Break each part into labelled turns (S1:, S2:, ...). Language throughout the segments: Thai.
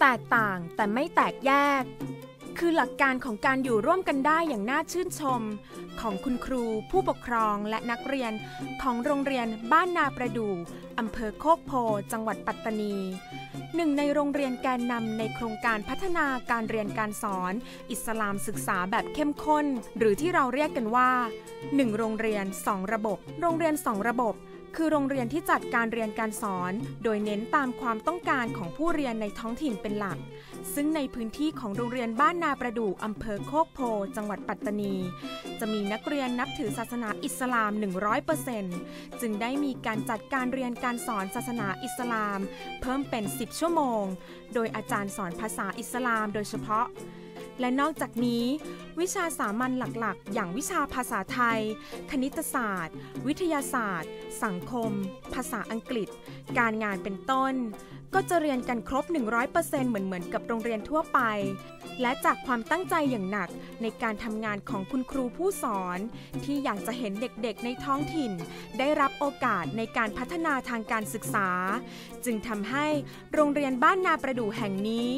S1: แตกต่างแต่ไม่แตกแยก คือหลักการของการอยู่ร่วมกันได้อย่างน่าชื่นชม ของคุณครู ผู้ปกครองและนักเรียนของโรงเรียนบ้านนาประดู่อำเภอโคกโพ จังหวัดปัตตานี หนึ่งในโรงเรียนแกนนำในโครงการพัฒนาการเรียนการสอน อิสลามศึกษาแบบเข้มข้น หรือที่เราเรียกกันว่า 1 โรงเรียน 2 ระบบ โรงเรียน 2 ระบบ คือโรงเรียนที่จัดการเรียนการสอน โดยเน้นตามความต้องการของผู้เรียนในท้องถิ่นเป็นหลัก ซึ่งในพื้นที่ของโรงเรียนบ้านนาประดู่อำเภอโคกโพ จังหวัดปัตตานี จะมีนักเรียนนับถือศาสนาอิสลาม 100%จึงได้มีการจัดการเรียนการสอนศาสนาอิสลาม เพิ่มเป็น 10 ชั่วโมง โดยอาจารย์สอนภาษาอิสลามโดยเฉพาะ และนอกจากนี้ วิชาสามัญหลักๆ อย่างวิชาภาษาไทย คณิตศาสตร์ วิทยาศาสตร์ สังคม ภาษาอังกฤษ การงานเป็นต้น ก็จะเรียนกันครบ 100%เหมือนเหมือนกับโรงเรียนทั่วไป และจากความตั้งใจอย่างหนักในการทำงานของคุณครูผู้สอน ที่อยากจะเห็นเด็กๆในท้องถิ่น ได้รับโอกาสในการพัฒนาทางการศึกษา จึงทำให้โรงเรียนบ้านนาประดู่แห่งนี้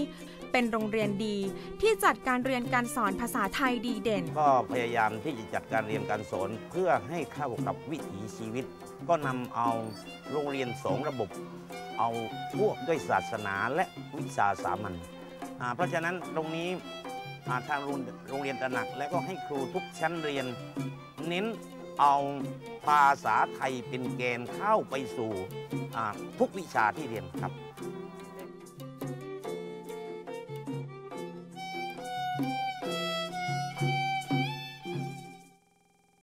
S1: เป็นโรงเรียนดีที่จัดการเรียนการสอนภาษาไทยดีเด่น
S2: ก็พยายามที่จะจัดการเรียนการสอนเพื่อให้เข้ากับวิถีชีวิต ก็นำเอาโรงเรียนสองระบบ เอาพวกด้วยศาสนาและวิชาสามัญเพราะฉะนั้นตรงนี้ทางโรงเรียนตระหนัก และก็ให้ครูทุกชั้นเรียน เน้นเอาภาษาไทยเป็นแกนเข้าไปสู่ทุกวิชาที่เรียนครับ